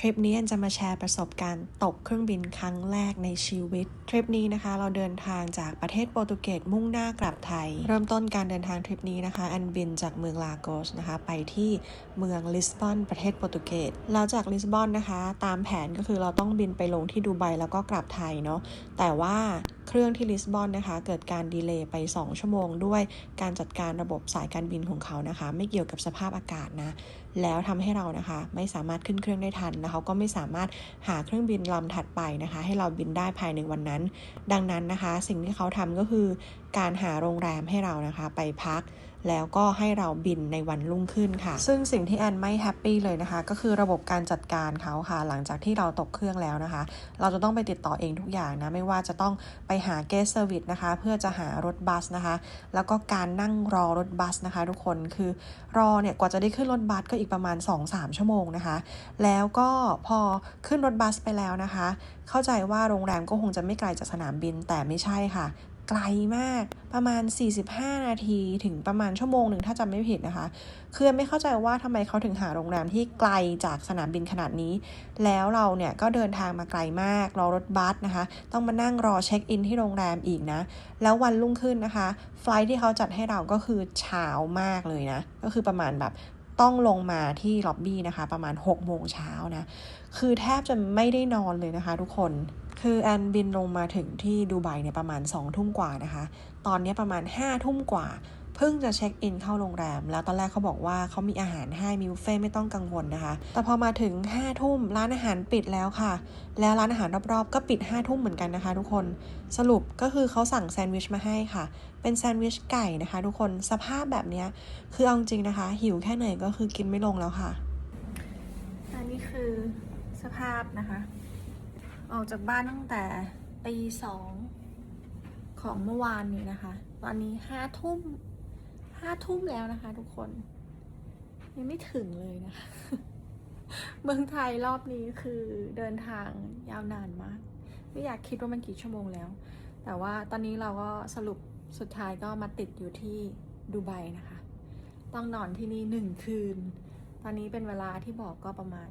ทริปนี้แอนจะมาแชร์ประสบการณ์ตกเครื่องบินครั้งแรกในชีวิต ทริปนี้นะคะ เราเดินทางจากประเทศโปรตุเกสมุ่งหน้ากลับไทย เริ่มต้นการเดินทางทริปนี้นะคะแอนบินจากเมืองลาโกสนะคะ ไปที่เมืองลิสบอนประเทศโปรตุเกสแล้วจากลิสบอนนะคะ ตามแผนก็คือเราต้องบินไปลงที่ดูไบแล้วก็กลับไทยเนาะแต่ว่า เครื่องที่ลิสบอนนะคะ เกิดการดีเลย์ไป 2 ชั่วโมง ด้วยการจัดการระบบสายการบินของเขานะคะ ไม่เกี่ยวกับสภาพอากาศนะ แล้วทำให้เรานะคะ ไม่สามารถขึ้นเครื่องได้ทัน แล้วเขาก็ไม่สามารถหาเครื่องบินลำถัดไปนะคะ ให้เราบินได้ภายในวันนั้น ดังนั้นนะคะ สิ่งที่เขาทำก็คือ การหาโรงแรมให้เรานะคะ ไปพัก แล้วก็ให้เราบินในวันรุ่งขึ้นค่ะ ซึ่งสิ่งที่แอนไม่แฮปปี้เลยนะคะ ก็คือระบบการจัดการเขาค่ะ หลังจากที่เราตกเครื่องแล้วนะคะ เราจะต้องไปติดต่อเองทุกอย่างนะ ไม่ว่าจะต้องไปหาเกสเซอร์วิสนะคะ เพื่อจะหารถบัสนะคะ แล้วก็การนั่งรอรถบัสนะคะ ทุกคนคือรอเนี่ยกว่าจะได้ขึ้นรถบัสก็อีกประมาณ 2-3 ชั่วโมงนะคะ แล้วก็พอขึ้นรถบัสไปแล้วนะคะ เข้าใจว่าโรงแรมก็คงจะไม่ไกลจากสนามบินแต่ไม่ใช่ค่ะ ไกลมากประมาณ 45 นาทีถึงประมาณชั่วโมงหนึ่งถ้าจำไม่ผิดนะคะ คือไม่เข้าใจว่าทำไมเขาถึงหาโรงแรมที่ไกลจากสนามบินขนาดนี้ แล้วเราเนี่ยก็เดินทางมาไกลมาก รอรถบัสนะคะ ต้องมานั่งรอเช็คอินที่โรงแรมอีกนะ แล้ววันรุ่งขึ้นนะคะ ไฟลท์ที่เขาจัดให้เราก็คือเช้ามากเลยนะ ก็คือประมาณแบบต้องลงมาที่ล็อบบี้นะคะ ประมาณ6โมงเช้านะ คือแทบจะไม่ได้นอนเลยนะคะ ทุกคน คือแอนบินลงมาถึงที่ดูไบเนี่ยประมาณ2ทุ่มกว่านะคะ ตอนนี้ประมาณ5ทุ่มกว่า เพิ่งจะเช็คอินเข้าโรงแรม แล้วตอนแรกเขาบอกว่าเขามีอาหารให้มีบุฟเฟ่ไม่ต้องกังวลนะคะ แต่พอมาถึง5ทุ่มร้านอาหารปิดแล้วค่ะ แล้วร้านอาหารรอบๆ ก็ปิด5ทุ่มเหมือนกันนะคะ ทุกคน สรุปก็คือเขาสั่งแซนด์วิชมาให้ค่ะ เป็นแซนด์วิชไก่นะคะ ทุกคน สภาพแบบนี้คือเอาจริงนะคะ หิวแค่ไหนก็คือกินไม่ลงแล้วค่ะ อันนี้คือสภาพนะคะ ออกจากบ้านตั้งแต่ตีสองของเมื่อวานนี้นะคะ ตอนนี้ห้าทุ่มห้าทุ่มแล้วนะคะ ทุกคน ยังไม่ถึงเลยนะคะ เมืองไทยรอบนี้คือเดินทางยาวนานมาก ไม่อยากคิดว่ามันกี่ชั่วโมงแล้ว แต่ว่าตอนนี้เราก็สรุปสุดท้ายก็มาติดอยู่ที่ดูไบนะคะ ต้องนอนที่นี่หนึ่งคืน ตอนนี้เป็นเวลาที่บอกก็ประมาณ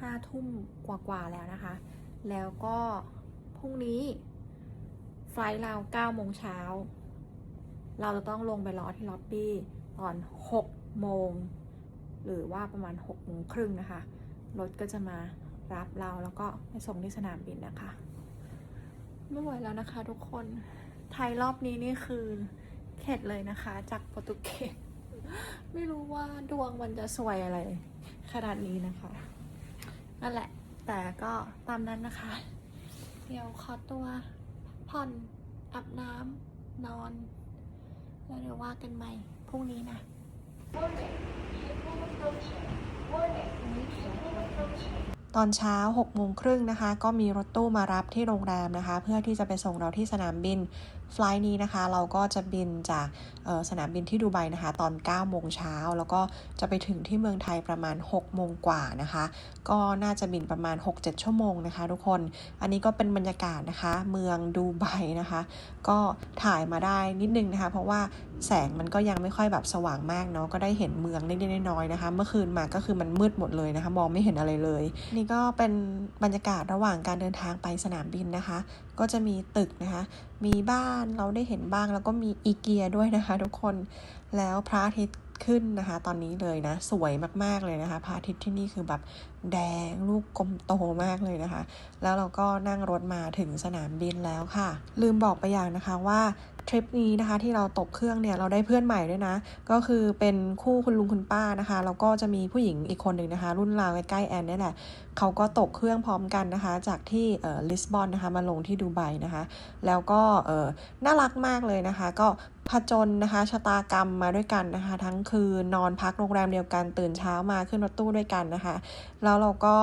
ห้าทุ่มกว่าๆแล้วนะคะ แล้วก็พรุ่งนี้ ไฟล์เรา9โมงเช้า เราจะต้องลงไปรอที่ล็อบบี้ตอน 6 โมง หรือว่าประมาณ 6 โมงครึ่งนะคะ รถก็จะมารับเราแล้วก็ไปส่งที่สนามบินนะคะ ไม่ไหวแล้วนะคะทุกคน ไทยรอบนี้นี่คือเข็ดเลยนะคะ จากโปรตุเกส ไม่รู้ว่าดวงมันจะสวยอะไร ขนาดนี้นะคะ นั่นแหละ แต่ก็ตามนั้นนะคะ เดี๋ยวขอตัวผ่อนอาบน้ำนอน แล้วเดี๋ยวว่ากันใหม่พรุ่งนี้นะตอนเช้า6โมงครึ่งนะคะ ก็มีรถตู้มารับที่โรงแรมนะคะ เพื่อที่จะไปส่งเราที่สนามบิน ไฟล์นี้นะคะ เราก็จะบินจากสนามบินที่ดูไบนะคะ ตอน 9 โมงเช้า แล้วก็จะไปถึงที่เมืองไทยประมาณ 6 โมงกว่านะคะ ก็น่าจะบินประมาณ 6-7 ชั่วโมงนะคะ ทุกคน อันนี้ก็เป็นบรรยากาศนะคะ เมืองดูไบนะคะ ก็ถ่ายมาได้นิดนึงนะคะ เพราะว่าแสงมันก็ยังไม่ค่อยแบบสว่างมากเนาะ ก็ได้เห็นเมืองเล็กๆน้อยๆนะคะ เมื่อคืนมาก็คือมันมืดหมดเลยนะคะ มองไม่เห็นอะไรเลย นี่ก็เป็นบรรยากาศระหว่างการเดินทางไปสนามบินนะคะ ก็จะมีตึกนะคะ มีบ้านเราได้เห็นบ้างแล้วก็มีอีเกียด้วยนะคะ ทุกคนแล้วพระอาทิตย์ขึ้นนะคะ ตอนนี้เลยนะ สวยมากๆเลยนะคะพระอาทิตย์ที่นี่คือแบบแดงลูกกลมโตมากเลยนะคะ แล้วเราก็นั่งรถมาถึงสนามบินแล้วค่ะ ลืมบอกไปอย่างนะคะว่า ทริปนี้นะคะที่เราตกเครื่องเนี่ยเราได้เพื่อนใหม่ด้วยนะ ก็คือเป็นคู่คุณลุงคุณป้านะคะแล้วก็จะมีผู้หญิงอีกคนหนึ่งนะคะ รุ่นราวใกล้ๆแอนนี่แหละเขาก็ตกเครื่องพร้อมกันนะคะ จากที่เออลิสบอนนะคะมาลงที่ดูไบนะคะ แล้วก็เออน่ารักมากเลยนะคะ ก็ผจญนะคะชะตากรรมมาด้วยกันนะคะ ทั้งคืนนอนพักโรงแรมเดียวกันตื่นเช้ามาขึ้นรถตู้ด้วยกันนะคะ แล้วเราก็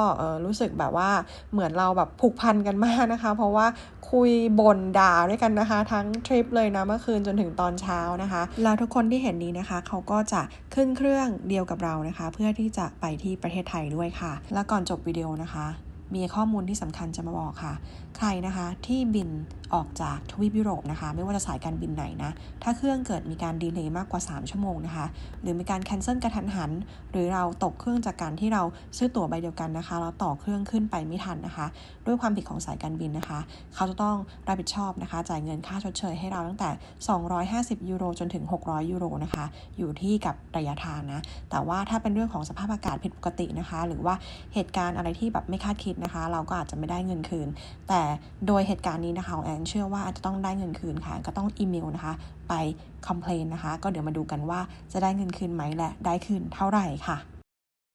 รู้สึกแบบว่าเหมือนเราแบบผูกพันกันมากนะคะ เพราะว่าคุยบ่นด่าด้วยกันนะคะ ทั้งทริปเลยนะเมื่อคืนจนถึงตอนเช้านะคะ แล้วทุกคนที่เห็นนี้นะคะ เขาก็จะขึ้นเครื่องเดียวกับเรานะคะ เพื่อที่จะไปที่ประเทศไทยด้วยค่ะ แล้วก่อนจบวิดีโอนะคะ มีข้อมูลที่สำคัญจะมาบอกค่ะ ใครนะคะที่บินออกจากทวีปยุโรปนะคะ ไม่ว่าจะสายการบินไหนนะ ถ้าเครื่องเกิดมีการดีเลย์มากกว่า 3 ชั่วโมงนะคะ หรือมีการแคนเซิลกระทันหัน หรือเราตกเครื่องจากการที่เราซื้อตั๋วใบเดียวกันนะคะ แล้วต่อเครื่องขึ้นไปไม่ทันนะคะ ด้วยความผิดของสายการบินนะคะ เขาจะต้องรับผิดชอบนะคะ จ่ายเงินค่าชดเชยให้เราตั้งแต่ 250 ยูโรจนถึง 600 ยูโรนะคะ อยู่ที่กับระยะทางนะ แต่ว่าถ้าเป็นเรื่องของสภาพอากาศผิดปกตินะคะ หรือว่าเหตุการณ์อะไรที่แบบไม่คาดคิดนะคะ เราก็อาจจะไม่ได้เงินคืน แต่โดยเหตุการณ์นี้นะคะแอนเชื่อว่าอาจจะต้องได้เงินคืนค่ะก็ต้องอีเมลนะคะ ไปคอมเพลนนะคะ ก็เดี๋ยวมาดูกันว่าจะได้เงินคืนไหมและได้คืนเท่าไหร่ค่ะ